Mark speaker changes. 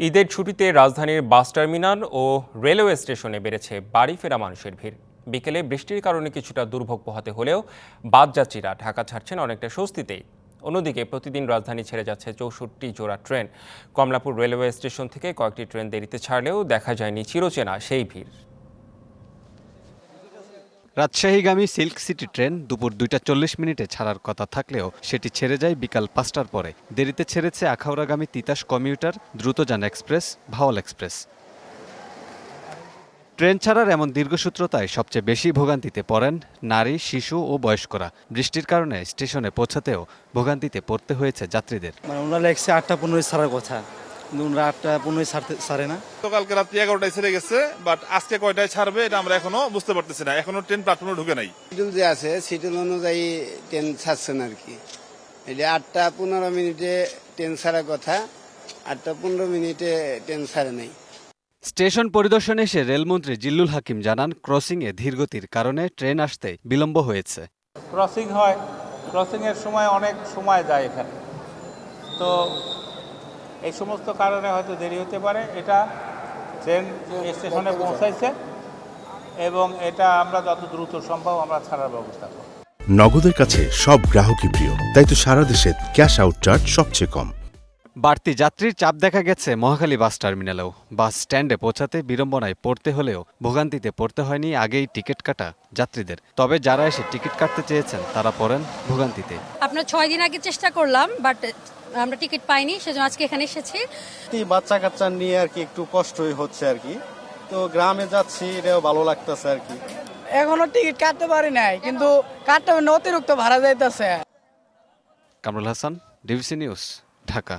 Speaker 1: ঈদের ছুটিতে রাজধানীর বাস টার্মিনাল ও রেলওয়ে স্টেশনে বেড়েছে বাড়ি ফেরা মানুষের ভিড়। বিকেলে বৃষ্টির কারণে কিছুটা দুর্ভোগ পোহাতে হলেও বাদযাত্রীরা ঢাকা ছাড়ছেন অনেকটা স্বস্তিতেই। অন্যদিকে প্রতিদিন রাজধানী ছেড়ে যাচ্ছে চৌষট্টি জোড়া ট্রেন। কমলাপুর রেলওয়ে স্টেশন থেকে কয়েকটি ট্রেন দেরিতে ছাড়লেও দেখা যায়নি চিরচেনা সেই ভিড়।
Speaker 2: রাজশাহীগামী সিল্ক সিটি ট্রেন দুপুর দুইটা চল্লিশ মিনিটে ছাড়ার কথা থাকলেও সেটি ছেড়ে যায় বিকাল পাঁচটার পরে। দেরিতে ছেড়েছে আখাউড়াগামী Titas commuter, Drutojan express, Bhawal express. Train ছাড়ার এমন দীর্ঘসূত্রতায় সবচেয়ে বেশি ভোগান্তিতে পড়েন নারী, শিশু ও বয়স্করা। বৃষ্টির কারণে স্টেশনে পৌঁছাতেও ভোগান্তিতে পড়তে হয়েছে যাত্রীদের।
Speaker 3: মানে ওনারা আটটা পনেরোই ছাড়ার কথা। পনেরোই ছাড়তে ছাড়ে না।
Speaker 4: গতকালকে রাত্রি এগারোটায় ছেড়ে গেছে বাট আজকে কয়টায় ছাড়বে এটা আমরা এখনও বুঝতে পারতেছি না। এখনও ট্রেন প্ল্যাটফর্মে ঢুকে নাই।
Speaker 5: শিডিউল যে আছে শিডিউল অনুযায়ী ট্রেন ছাড়ছেন আর কি। এটা আটটা পনেরো মিনিটে ট্রেন ছাড়ার কথা আটটা পনেরো মিনিটে ট্রেন ছাড়ে নাই।
Speaker 2: স্টেশন পরিদর্শনে এসে রেলমন্ত্রী জিল্লুল হাকিম জানান ক্রসিংয়ে ধীরগতির কারণে ট্রেন আসতে বিলম্ব হয়েছে।
Speaker 6: ক্রসিং হয়। ক্রসিংয়ের সময় অনেক সময় যায় এখানে। তো এই সমস্ত কারণে হয়তো দেরি হতে পারে। এটা ট্রেন স্টেশনে পৌঁছাইছে এবং এটা আমরা যত দ্রুত সম্ভব আমরা ছাড়ার ব্যবস্থা করব।
Speaker 7: নগদের কাছে সব গ্রাহকই প্রিয়, তাই তো সারা দেশে ক্যাশ আউট চার্জ সবচেয়ে কম।
Speaker 2: বাড়তি যাত্রীর চাপ দেখা গেছে মহাখালী বাস টার্মিনালেও। বাস স্ট্যান্ডে পৌঁছাতে বিড়ম্বনায় পড়তে হলেও ভোগান্তিতে পড়তে হয়নি আগেই টিকিট কাটা যাত্রীদের। তবে যারা এসে টিকিট কাটতে চেয়েছেন তারা পড়েন ভোগান্তিতে।
Speaker 8: আপনার ছয় দিন আগে চেষ্টা করলাম বাট আমরা টিকিট পাইনি সেজন্য আজকে এখানে এসেছি।
Speaker 3: এই বাচ্চা কাচ্চা নিয়ে আর কি একটু কষ্টই হচ্ছে আর কি। তো গ্রামে যাচ্ছি এটাও ভালো লাগতেছে আর কি।
Speaker 9: এখনও টিকিট কাটতে পারি নাই কিন্তু কাটতে হবে অতিরিক্ত ভাড়া যাইতেছে।
Speaker 2: Kamrul Hasan DBC news Dhaka.